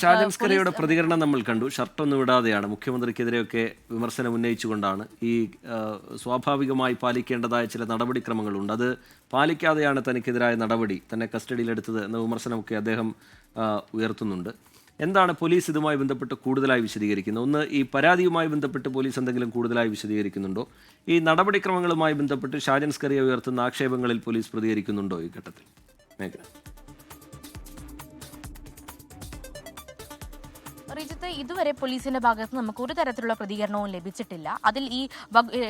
ഷാജൻസ്കറിയുടെ പ്രതികരണം നമ്മൾ കണ്ടു. ഷർട്ടൊന്നും വിടാതെയാണ് മുഖ്യമന്ത്രിക്കെതിരെയൊക്കെ വിമർശനം ഉന്നയിച്ചുകൊണ്ടാണ് ഈ സ്വാഭാവികമായി പാലിക്കേണ്ടതായ ചില നടപടിക്രമങ്ങളുണ്ട്. അത് പാലിക്കാതെയാണ് തനിക്കെതിരായ നടപടി തന്നെ കസ്റ്റഡിയിലെടുത്തത് എന്ന വിമർശനമൊക്കെ അദ്ദേഹം ഉയർത്തുന്നുണ്ട്. എന്താണ് പോലീസ് ഇതുമായി ബന്ധപ്പെട്ട് കൂടുതലായി വിശദീകരിക്കുന്നത്? ഒന്ന് ഈ പരാതിയുമായി ബന്ധപ്പെട്ട് പോലീസ് എന്തെങ്കിലും കൂടുതലായി വിശദീകരിക്കുന്നുണ്ടോ? ഈ നടപടിക്രമങ്ങളുമായി ബന്ധപ്പെട്ട് ഷാജൻസ്കറിയെ ഉയർത്തുന്ന ആക്ഷേപങ്ങളിൽ പോലീസ് പ്രതികരിക്കുന്നുണ്ടോ ഈ ഘട്ടത്തിൽ? മേഘന റിജിത്ത് ഇതുവരെ പോലീസിന്റെ ഭാഗത്ത് നമുക്ക് ഒരു തരത്തിലുള്ള പ്രതികരണവും ലഭിച്ചിട്ടില്ല. അതിൽ ഈ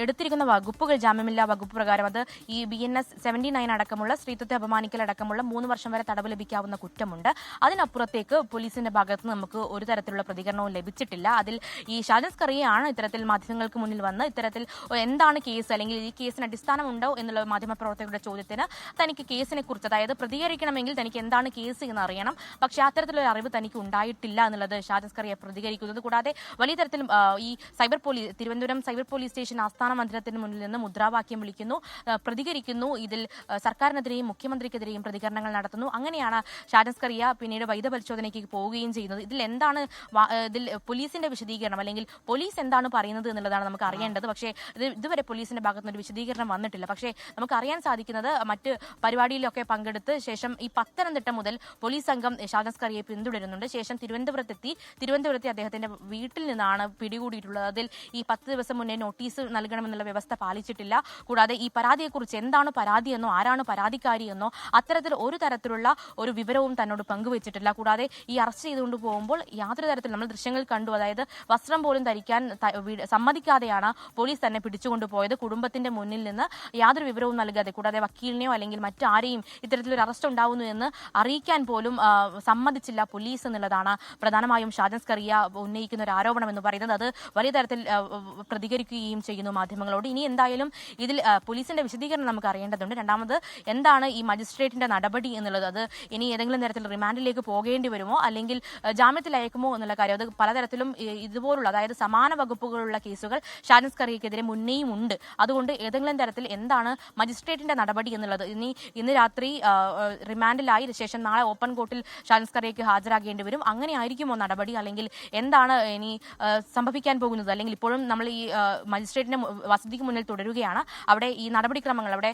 എടുത്തിരിക്കുന്ന വകുപ്പുകൾ ജാമ്യമില്ലാ വകുപ്പ് പ്രകാരം അത് ഈ B N S seventy nine അടക്കമുള്ള സ്ത്രീത്വത്തെ അപമാനിക്കൽ അടക്കമുള്ള മൂന്ന് വർഷം വരെ തടവ് ലഭിക്കാവുന്ന കുറ്റമുണ്ട്. അതിനപ്പുറത്തേക്ക് പോലീസിന്റെ ഭാഗത്ത് നമുക്ക് ഒരു തരത്തിലുള്ള പ്രതികരണവും ലഭിച്ചിട്ടില്ല. അതിൽ ഈ ഷാജൻസ് കറിയാണ് ഇത്തരത്തിൽ മാധ്യമങ്ങൾക്ക് മുന്നിൽ വന്ന് ഇത്തരത്തിൽ എന്താണ് കേസ് അല്ലെങ്കിൽ ഈ കേസിന് അടിസ്ഥാനമുണ്ടോ എന്നുള്ള മാധ്യമപ്രവർത്തകരുടെ ചോദ്യത്തിന് തനിക്ക് കേസിനെ കുറിച്ച് അതായത് പ്രതികരിക്കണമെങ്കിൽ തനിക്ക് എന്താണ് കേസ് എന്ന് അറിയണം. പക്ഷേ അത്തരത്തിലൊരു അറിവ് തനിക്ക് ഉണ്ടായിട്ടില്ല എന്നുള്ളത് ഷാജൻസ് കറിയെ പ്രതികരിക്കുന്നത്. കൂടാതെ വലിയ തരത്തിൽ ഈ cyber police Thiruvananthapuram cyber police station ആസ്ഥാന മന്ദിരത്തിന് മുന്നിൽ നിന്ന് മുദ്രാവാക്യം വിളിക്കുന്നു. പ്രതികരിക്കുന്നു. ഇതിൽ സർക്കാരിനെതിരെയും മുഖ്യമന്ത്രിക്കെതിരെയും പ്രതികരണങ്ങൾ നടത്തുന്നു. അങ്ങനെയാണ് ഷാജൻസ് കറിയ പിന്നീട് വൈദ്യപരിശോധനയ്ക്ക് പോവുകയും ചെയ്യുന്നത്. ഇതിൽ എന്താണ് ഇതിൽ പോലീസിന്റെ വിശദീകരണം അല്ലെങ്കിൽ പോലീസ് എന്താണ് പറയുന്നത് എന്നുള്ളതാണ് നമുക്ക് അറിയേണ്ടത്. പക്ഷേ ഇതുവരെ പോലീസിന്റെ ഭാഗത്ത് നിന്ന് ഒരു വിശദീകരണം വന്നിട്ടില്ല. പക്ഷേ നമുക്ക് അറിയാൻ സാധിക്കുന്നത് മറ്റ് പരിപാടിയിലൊക്കെ പങ്കെടുത്ത് ശേഷം ഈ പത്തനംതിട്ട മുതൽ പോലീസ് സംഘം ഷാജൻസ് കറിയെ പിന്തുടരുന്നുണ്ട്. ശേഷം തിരുവനന്തപുരത്തെത്തി തിരുവനന്തപുരത്തെ അദ്ദേഹത്തിന്റെ വീട്ടിൽ നിന്നാണ് പിടികൂടിയിട്ടുള്ളത്. അതിൽ ഈ പത്ത് ദിവസം മുന്നേ നോട്ടീസ് നൽകണമെന്നുള്ള വ്യവസ്ഥ പാലിച്ചിട്ടില്ല. കൂടാതെ ഈ പരാതിയെക്കുറിച്ച് എന്താണ് പരാതിയെന്നോ ആരാണ് പരാതിക്കാരിയെന്നോ അത്തരത്തിൽ ഒരു തരത്തിലുള്ള ഒരു വിവരവും തന്നോട് പങ്കുവച്ചിട്ടില്ല. കൂടാതെ ഈ അറസ്റ്റ് ചെയ്തുകൊണ്ട് പോകുമ്പോൾ യാതൊരു തരത്തിൽ നമ്മൾ ദൃശ്യങ്ങൾ കണ്ടു. അതായത് വസ്ത്രം പോലും ധരിക്കാൻ സമ്മതിക്കാതെയാണ് പോലീസ് തന്നെ പിടിച്ചുകൊണ്ടുപോയത് കുടുംബത്തിന്റെ മുന്നിൽ നിന്ന് യാതൊരു വിവരവും നൽകാതെ കൂടാതെ വക്കീലിനെയോ അല്ലെങ്കിൽ മറ്റാരെയും ഇത്തരത്തിലൊരു അറസ്റ്റ് ഉണ്ടാവുന്നു എന്ന് അറിയിക്കാൻ പോലും സമ്മതിച്ചില്ല പോലീസ് എന്നുള്ളതാണ് പ്രധാനമായും കറിയ ഉന്നയിക്കുന്ന ഒരു ആരോപണം എന്ന് പറയുന്നത് അത് വലിയ തരത്തിൽ പ്രതികരിക്കുകയും ചെയ്യുന്നു മാധ്യമങ്ങളോട്. ഇനി എന്തായാലും ഇതിൽ പോലീസിന്റെ വിശദീകരണം നമുക്ക് അറിയേണ്ടതുണ്ട്. രണ്ടാമത് എന്താണ് ഈ മജിസ്ട്രേറ്റിന്റെ നടപടി എന്നുള്ളത്? അത് ഇനി ഏതെങ്കിലും തരത്തിൽ റിമാൻഡിലേക്ക് പോകേണ്ടി വരുമോ? അല്ലെങ്കിൽ ജാമ്യത്തിൽ അയക്കുമോ എന്നുള്ള കാര്യം? അത് പലതരത്തിലും ഇതുപോലുള്ള അതായത് സമാന വകുപ്പുകളുള്ള കേസുകൾ ഷാജൻസ് കറിയക്കെതിരെ മുന്നേയും ഉണ്ട്. അതുകൊണ്ട് ഏതെങ്കിലും തരത്തിൽ എന്താണ് മജിസ്ട്രേറ്റിന്റെ നടപടി എന്നുള്ളത്? ഇനി ഇന്ന് രാത്രി റിമാൻഡിലായി ശേഷം നാളെ ഓപ്പൺ കോർട്ടിൽ ഷാജൻസ് കറിയക്ക് ഹാജരാകേണ്ടി വരും. അങ്ങനെയായിരിക്കുമോ നടപടി? അല്ലെങ്കിൽ എന്താണ് ഇനി സംഭവിക്കാൻ പോകുന്നത്? അല്ലെങ്കിൽ ഇപ്പോഴും നമ്മൾ ഈ മജിസ്ട്രേറ്റിന്റെ വസതിക്ക് മുന്നിൽ തുടരുകയാണ്. അവിടെ ഈ നടപടിക്രമങ്ങൾ അവിടെ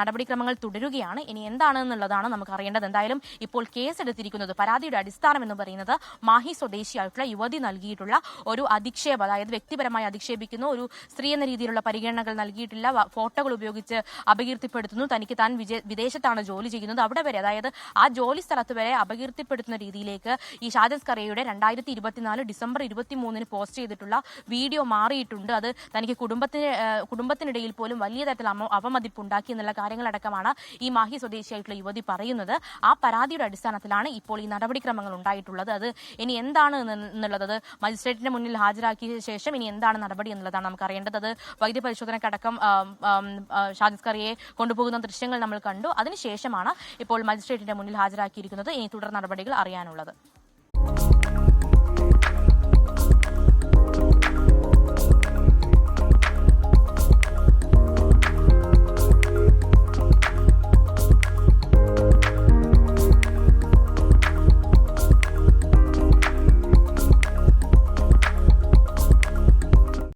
നടപടിക്രമങ്ങൾ തുടരുകയാണ്. ഇനി എന്താണെന്നുള്ളതാണ് നമുക്ക് അറിയേണ്ടത്. എന്തായാലും ഇപ്പോൾ കേസ് എടുത്തിരിക്കുന്നത് പരാതിയുടെ അടിസ്ഥാനം എന്ന് പറയുന്നത് മാഹി സ്വദേശിയായിട്ടുള്ള യുവതി നൽകിയിട്ടുള്ള ഒരു അധിക്ഷേപം അതായത് വ്യക്തിപരമായി അധിക്ഷേപിക്കുന്നു ഒരു സ്ത്രീ എന്ന രീതിയിലുള്ള പരിഗണനകൾ നൽകിയിട്ടില്ല ഫോട്ടോകൾ ഉപയോഗിച്ച് അപകീർത്തിപ്പെടുത്തുന്നു. തനിക്ക് താൻ വിദേശത്താണ് ജോലി ചെയ്യുന്നത്. അവിടെ വരെ അതായത് ആ ജോലി സ്ഥലത്ത് വരെ അപകീർത്തിപ്പെടുത്തുന്ന രീതിയിലേക്ക് ഈ ഷാജൻസ് കറയുടെ രണ്ടായിരത്തി ഇരുപത്തിനാല് ഡിസംബർ ഇരുപത്തി മൂന്നിന് പോസ്റ്റ് ചെയ്തിട്ടുള്ള വീഡിയോ മാറിയിട്ടുണ്ട്. അത് തനിക്ക് കുടുംബത്തിന് കുടുംബത്തിനിടയിൽ പോലും വലിയ തരത്തിൽ അവമതിപ്പ് ഉണ്ടാക്കി എന്നുള്ള കാര്യങ്ങളടക്കമാണ് ഈ മാഹി സ്വദേശിയായിട്ടുള്ള യുവതി പറയുന്നത്. ആ പരാതിയുടെ അടിസ്ഥാനത്തിലാണ് ഇപ്പോൾ ഈ നടപടിക്രമങ്ങൾ ഉണ്ടായിട്ടുള്ളത്. അത് ഇനി എന്താണ് എന്ന് എന്നുള്ളത് അത് മജിസ്ട്രേറ്റിന്റെ മുന്നിൽ ഹാജരാക്കിയ ശേഷം ഇനി എന്താണ് നടപടി എന്നുള്ളതാണ് നമുക്ക് അറിയേണ്ടത്. അത് വൈദ്യപരിശോധനക്കടക്കം ആം, ആം, ആ, ഷാജിസ് കറിയെ കൊണ്ടുപോകുന്ന ദൃശ്യങ്ങൾ നമ്മൾ കണ്ടു. അതിനുശേഷമാണ് ഇപ്പോൾ മജിസ്ട്രേറ്റിന്റെ മുന്നിൽ ഹാജരാക്കിയിരിക്കുന്നത്. ഇനി തുടർ നടപടികൾ അറിയാനുള്ളത്.